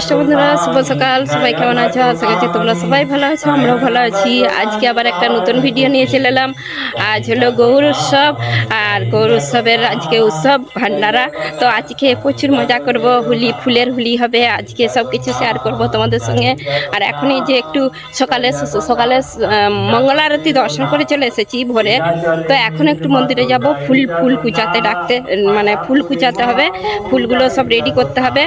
খ্রিস্ট বন্ধুরা শুভ সকাল। সবাই কেমন আছো? আশা করছি তোমরা সবাই ভালো আছো, আমরাও ভালো আছি। আজকে আবার একটা নতুন ভিডিও নিয়ে চলে এলাম। আজ হলো গৌর উৎসব, আর গৌর উৎসবের আজকে উৎসব ভান্ডারা। তো আজকে প্রচুর মজা করব, হুলি, ফুলের হুলি হবে। আজকে সব কিছু শেয়ার করব তোমাদের সঙ্গে। আর এখনই যে একটু সকালে সকালে মঙ্গল আরতি দর্শন করে চলে এসেছি ভোরে। তো এখন একটু মন্দিরে যাব, ফুল ফুল কুচাতে ডাকতে মানে ফুল কুচাতে হবে। ফুলগুলো সব রেডি করতে হবে।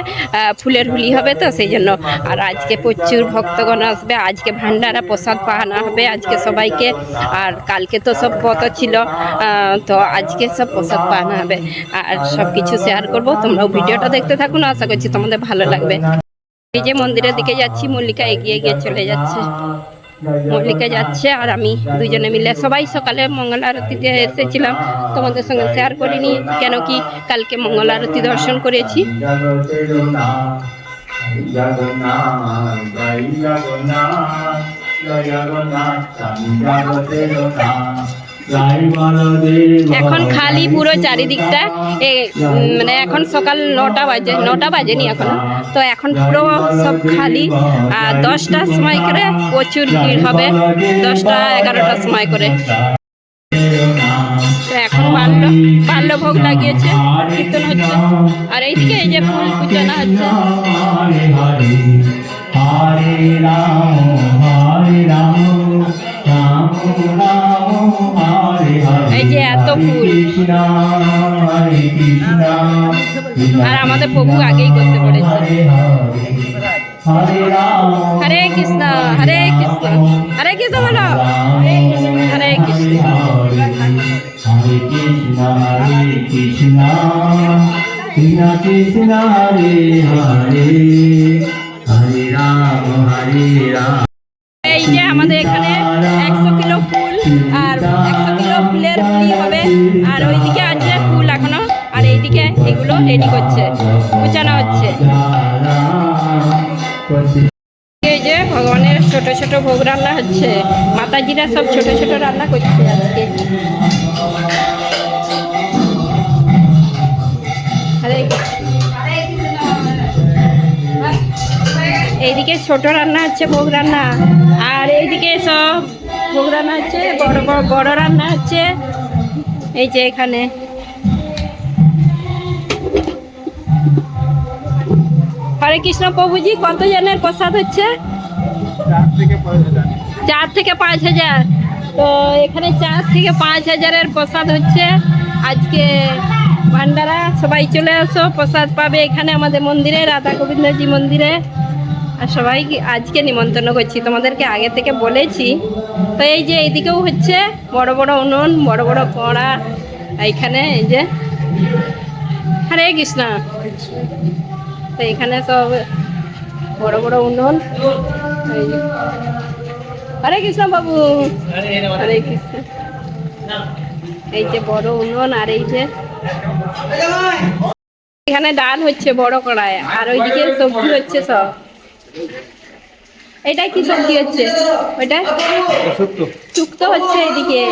ফুলের হুলি হবে তো সেই জন্য। আর আজকে প্রচুর ভক্তগণ আসবে, আজকে ভান্ডারা প্রসাদ পাহানো হবে আজকে সবাইকে। আর কালকে তো সব পত ছিল তো আজকে সব প্রসাদ পাহানো হবে। আর সব কিছু শেয়ার করব, তোমরাও ভিডিওটা দেখতে থাকুন আশা করছি তোমাদের ভালো লাগবে। এই যে মন্দিরের দিকে যাচ্ছি, মল্লিকা এগিয়ে গিয়ে চলে যাচ্ছে। মল্লিকা যাচ্ছে আর আমি দুজনে মিলে সবাই সকালে মঙ্গল আরতিতে এসেছিলাম। তোমাদের সঙ্গে শেয়ার করিনি, কেন কি কালকে মঙ্গল আরতি দর্শন করেছি। এখন খালি পুরো চারিদিকটা মানে এখন সকাল নটা বাজে, নটা বাজেনি এখন। তো এখন পুরো সব খালি, আর দশটার সময় করে প্রচুর ভিড় হবে, দশটা, এগারোটার সময় করে। তো এখন বাল্য লাগিয়েছে কীর্তন হচ্ছে। আর এইদিকে এই যে ফুল পূজনা হচ্ছে। হরে রাম হরে রাম রাম রাম হরে হরে। এই যে এত ফুল। আর আমাদের প্রভু আগেই করতে পড়েছে। হরে কৃষ্ণ হরে কৃষ্ণ হরে কৃষ্ণ বলো। হরে কৃষ্ণ। হরে কৃষ্ণ হরে কৃষ্ণ কৃষ্ণ কৃষ্ণ হরে হরে হরে রাম হরে রাম এই যে আমাদের এখানে একশো কিলো ফুল আর একশো কিলো ফুলের ফুলি হবে আর ওইদিকে আছে ফুল এখনও আর এইদিকে এগুলো রেডি করছে গুছানো হচ্ছে ছোট ছোট ভোগ রান্না হচ্ছে। মাতাজিরা সব ছোট ছোট রান্না করছে আজকে। এইদিকে ছোট রান্না হচ্ছে ভোগ রান্না। আর এইদিকে সব ভোগ রান্না হচ্ছে, বড় বড় বড় রান্না হচ্ছে। এই যে এখানে। হরে কৃষ্ণ প্রভুজি, কত জনের প্রসাদ হচ্ছে? চার থেকে পাঁচ হাজার। তো এখানে চার থেকে পাঁচ হাজারের প্রসাদ হচ্ছে। আজকে ভান্ডারা, সবাই চলে আসো, প্রসাদ পাবে এখানে আমাদের মন্দিরে, রাধা গোবিন্দজি মন্দিরে। আর সবাই আজকে নিমন্ত্রণ করছি, তোমাদেরকে আগে থেকে বলেছি। তো এই যে এইদিকেও হচ্ছে বড় বড় উনুন, বড় বড় কড়া, এইখানে এই যে হরে কৃষ্ণ। তো এখানে সব বড় বড় উনুন। হরে কৃষ্ণ বাবু। হরে কৃষ্ণ। এই যে বড় উনুন আর এই যে এখানে ডাল হচ্ছে বড় কড়ায় আর ওইদিকে সবজি হচ্ছে সব। এটা কি সবজি হচ্ছে? ওইটা? শুক্তো। হচ্ছে এইদিকে।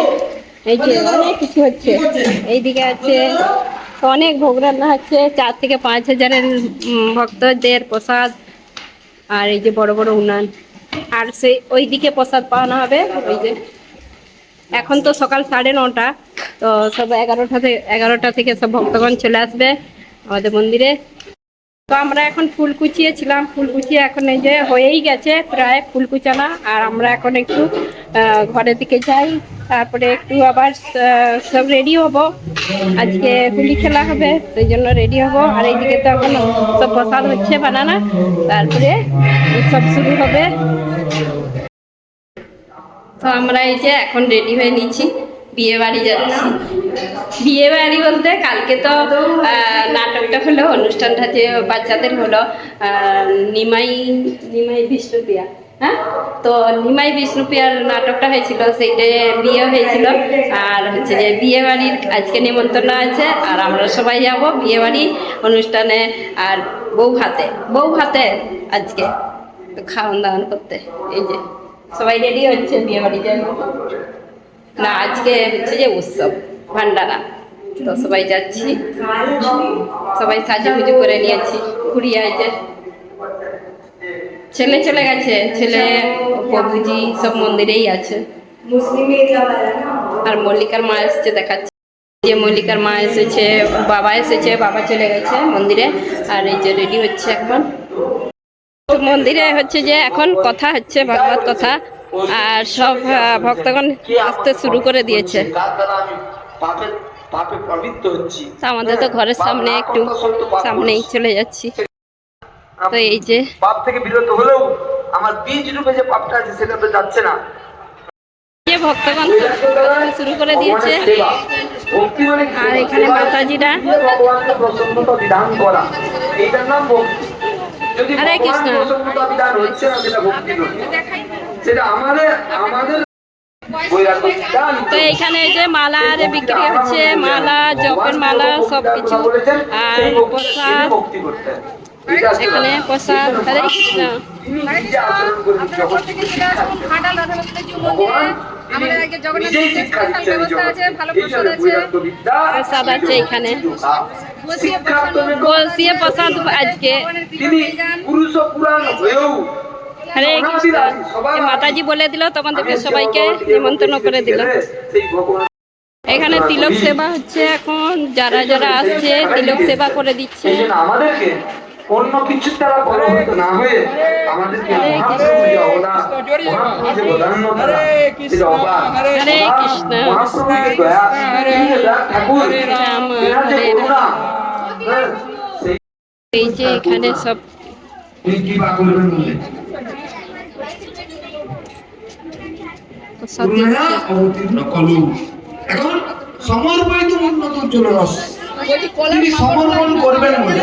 এই যে অনেক কিছু হচ্ছে। এইদিকে আছে অনেক ভোগ রান্না হচ্ছে। চার থেকে পাঁচ হাজারের ভক্তদের প্রসাদ। আর এই যে বড় বড় উনান আর সেই ওইদিকে প্রসাদ পাওয়ানো হবে, ওই যে। এখন তো সকাল সাড়ে নটা, তো সব এগারোটা থেকে এগারোটা থেকে সব ভক্তগণ চলে আসবে আমাদের মন্দিরে। তো আমরা এখন ফুল কুচিয়েছিলাম, ফুল কুচিয়ে এখন এই যে হয়েই গেছে প্রায় ফুল কুচানা আর আমরা এখন একটু ঘরের দিকে যাই, তারপরে একটু আবার সব রেডি হব। আজকে হোলি খেলা হবে, সেই জন্য রেডি হব। আর এইদিকে তো এখন সব প্রসাদ হচ্ছে বানানা তারপরে সব শুরু হবে। তো আমরা এই যে এখন রেডি হয়ে নিচ্ছি, বিয়ে বাড়ি যাচ্ছি। বিয়ে বাড়ি বলতে কালকে তো নাটকটা হলো, অনুষ্ঠানটা যে বাচ্চাদের হলো নিমাই নিমাই বিষ্ণুপ্রিয়া। হ্যাঁ? তো নিমাই বিষ্ণুপ্রিয়ার নাটকটা হয়েছিল, সেইটা বিয়ে হয়েছিল। আর হচ্ছে যে বিয়ে বাড়ির আজকে নিমন্ত্রণ আছে, আর আমরা সবাই যাব বিয়ে বাড়ি অনুষ্ঠানে আর বউ ভাতে। বউ ভাতে আজকে তো খাওয়ান দাওয়ান করতে। এই যে, সবাই রেডি হচ্ছে বিয়ে বাড়ি যাব না, আজকে হচ্ছে যে উৎসব, ভান্ডারা। তো সবাই যাচ্ছি। সবাই সাজুগুজু করে নিয়েছি। ঘুরিয়ে আছে ছেলে চলে গেছে ছেলে প্রভুজি সব মন্দিরেই আছে। আর মল্লিকার মা এসেছে দেখাচ্ছে। যে মল্লিকার মা এসেছে বাবা এসেছে বাবা চলে গেছে মন্দিরে। আর এই যে রেডি হচ্ছে এখন। মন্দিরে হচ্ছে যে এখন কথা হচ্ছে ভগবত কথা। আর সব ভক্তগণ আসতে শুরু করে দিয়েছে। আমাদের তো ঘরের সামনে একটু সামনেই চলে যাচ্ছি। তো এই যে পাপ থেকে বিরত হলেও আমার বীজ রূপে যে পাপটা আছে সেটা তো যাচ্ছে না। যে ভক্তগণ শুরু করে দিয়েছে? আর এখানে মাতাজিরা বিধান করা এইটার নাম ভক্তি। যদি হরে কৃষ্ণ। বিধান হচ্ছে না সেটা ভক্তি নয়। সেটা আমাদের আমাদের তো এখানে এই যে মালা আর বিক্রি হচ্ছে মালা জপের মালা সব কিছু আর প্রসাদ। এখানে। প্রসাদ হরে কৃষ্ণ আছে এখানে। শিক্ষার্থনে বসিয়ে প্রসাদ আজকে। তিনি পুরুষ ও পুরাণ হয়েও হরে কৃষ্ণ মাতাজি বলে দিল তোমাদেরকে সবাইকে নিমন্ত্রণ করে দিল। এখানে তিলক সেবা হচ্ছে এখন যারা যারা আসছে তিলক সেবা করে দিচ্ছে। আমাদেরকে অন্য কিছুর দ্বারা প্রভাবিত না হয়ে আমাদেরকে মহাপ্রভু যে অবদান মহাপ্রভু যে বদান্য দ্বারা সেটা অবাক হরে কৃষ্ণ। মহাপ্রভু যে দয়া তিনি যে দয়া ঠাকুর যে করুণা হ্যাঁ, এই যে এখানে সব এখন সমর্পিত উন্নত তিনি সমর্পণ করবেন বলে।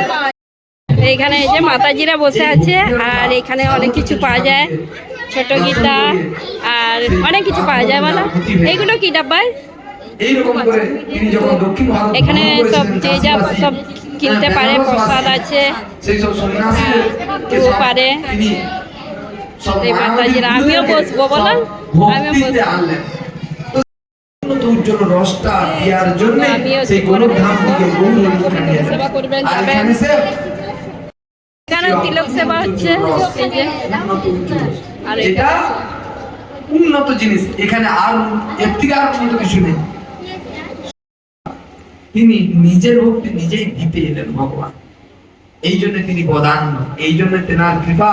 এইখানে এই যে মাতাজিরা বসে আছে আর এখানে অনেক কিছু পাওয়া যায়। ছোট গীতা আর অনেক কিছু পাওয়া যায় বলো। এইগুলো কি ভারত এখানে সব যে যা সব কিনতে পারে প্রসাদ আছে। হ্যাঁ, পারে। মাতাজিরা, আমিও বসবো বলো? আমিও বসবো। উজ্জ্বল রসটা দেওয়ার জন্য সেই পরে গরুর ধাম থেকে সেবা করবেন, আর যাবেন। এখানে সে এখানে তিলক সেবা হচ্ছে। এই যে আর এটা উন্নত জিনিস। এখানে আর এর থেকে আর উন্নত কিছু নেই। তিনি নিজের ভক্তি নিজেই দিতে এলেন ভগবান। এই জন্য তিনি বদান্য। এই জন্য তেনার কৃপা।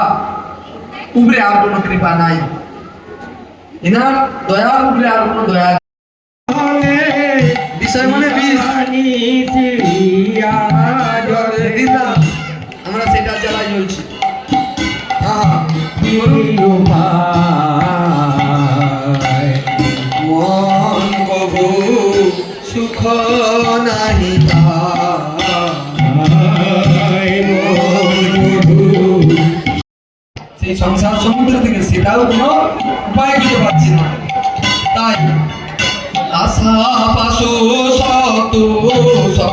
উপরে আর কোনো কৃপা নাই। এনার দয়ার উপরে আর কোনো দয়া বিষয় মানে বিষ সুখ নাহি সেই সংসার সমুদ্র থেকে সেটাও কোনো উপায় খুঁজে পাচ্ছি না। তাই আশা পাশো শত সব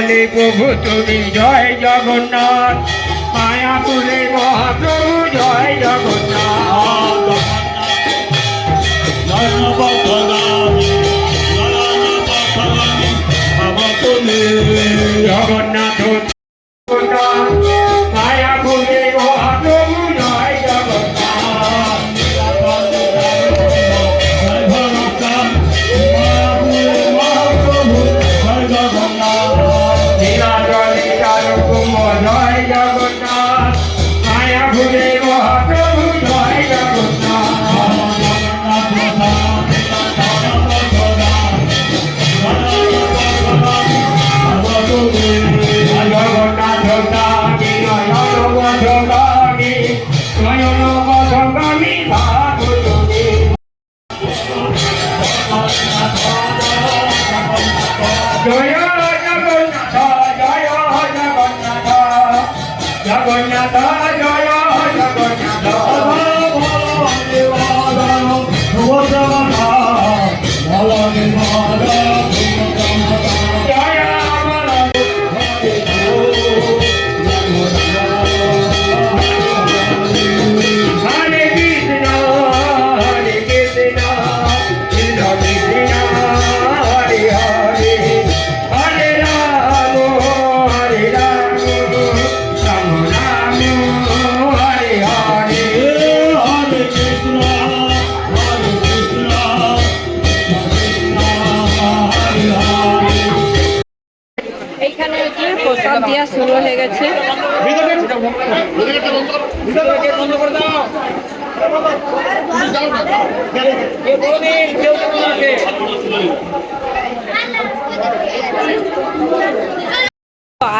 নীলাচলে প্রভু তুমি জয় জগন্নাথ। মায়াপুরের মহাপ্রভু জয় জগন্নাথ। জগন্নাথ। জয়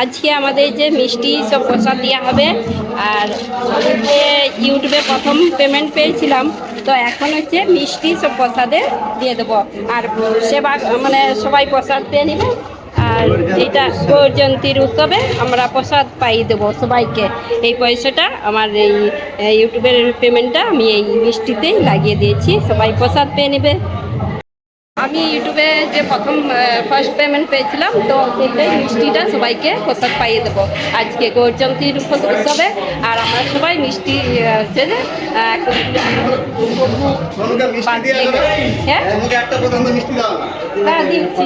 আজকে আমাদের যে মিষ্টি সব প্রসাদ দেওয়া হবে, আর যে ইউটিউবে প্রথম পেমেন্ট পেয়েছিলাম, তো এখন হচ্ছে মিষ্টি সব প্রসাদে দিয়ে দেবো। আর সেবা মানে সবাই প্রসাদ পেয়ে নেবে। আর এটা জয়ন্তীর উৎসবে আমরা প্রসাদ পাই দেবো সবাইকে। এই পয়সাটা আমার এই ইউটিউবের পেমেন্টটা আমি এই মিষ্টিতেই লাগিয়ে দিয়েছি। সবাই প্রসাদ পেয়ে নেবে। আমি ইউটিউবে যে প্রথম ফার্স্ট পেমেন্ট পেয়েছিলাম তো সেটাই মিষ্টিটা সবাইকে প্রসাদ পাইয়ে দেবো। আজকে গৌরজয়ন্তীর উৎসবে আর আমরা সবাই মিষ্টি হচ্ছে যে হ্যাঁ? হ্যাঁ দিচ্ছি।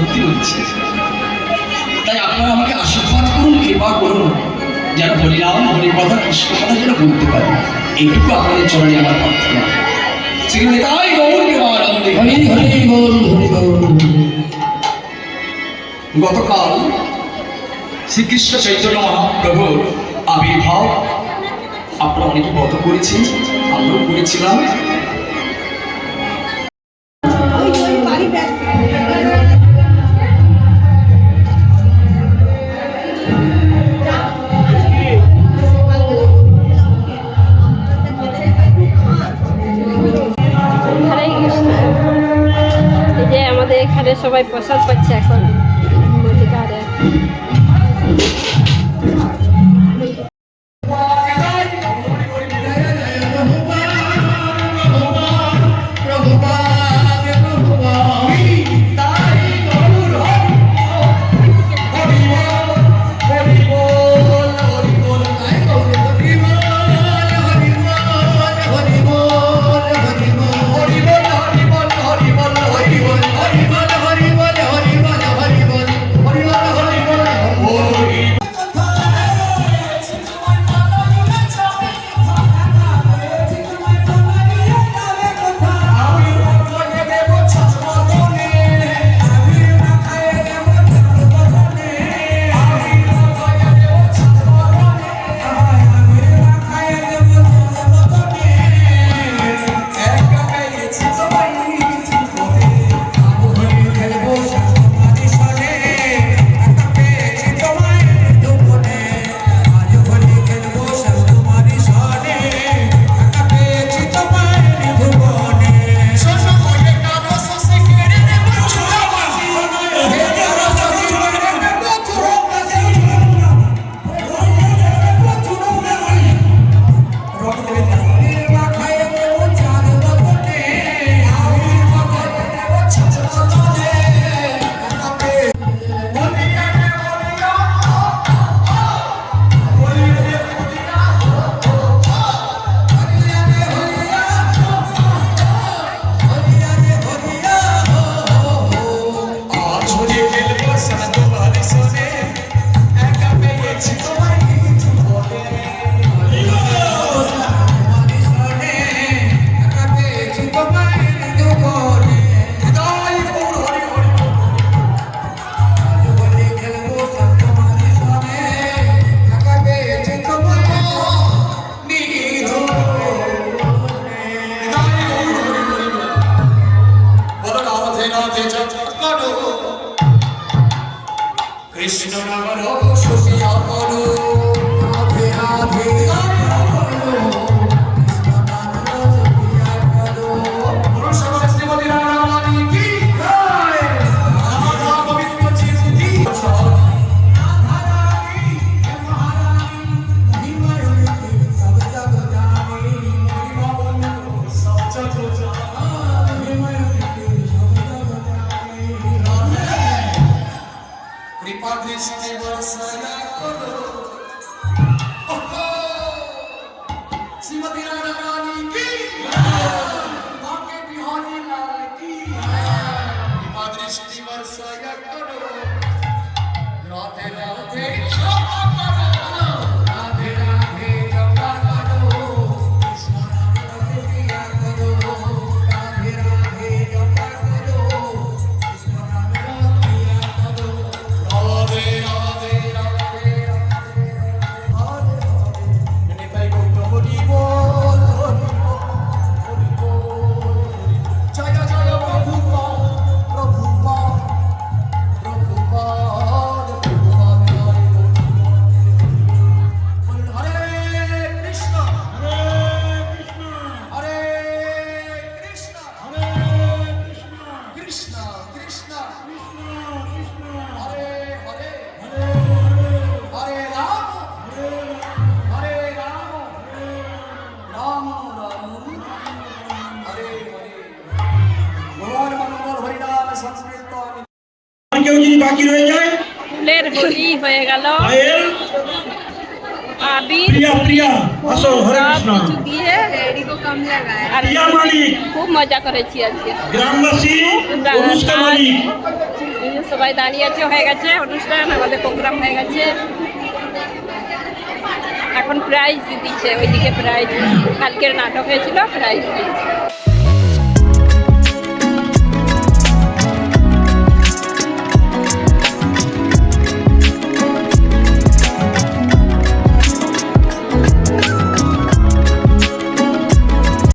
সত্যি বলছি তাই আপনারা আমাকে আশীর্বাদ করুন কৃপা করুন যেন হরিনাম হরিকথা কৃষ্ণ কথা যেন বলতে পারি। এইটুকু আপনাদের চরণে আমার প্রার্থনা। শ্রী নিতাই গৌর প্রেমানন্দে হরি হরি বল হরি গতকাল শ্রীকৃষ্ণ চৈতন্য মহাপ্রভুর আবির্ভাব আপনারা অনেকে বধ করেছেন আমরাও করেছিলাম। সবাই প্রসাদ পাচ্ছে এখন। জিনিস বাকি রয়ে যায়? ফুলের হোলি হয়ে গেল। পায়েল? প্রিয়া প্রিয়া আসো হরে কৃষ্ণ। দিয়ে আর মালিক। খুব মজা করেছি আজকে। গ্রামবাসী সবাই দাঁড়িয়ে আছে হয়ে গেছে অনুষ্ঠান আমাদের প্রোগ্রাম হয়ে গেছে। এখন প্রাইজ দিচ্ছে ওইদিকে প্রাইজ কালকের নাটক হয়েছিল প্রাইজ দিচ্ছে।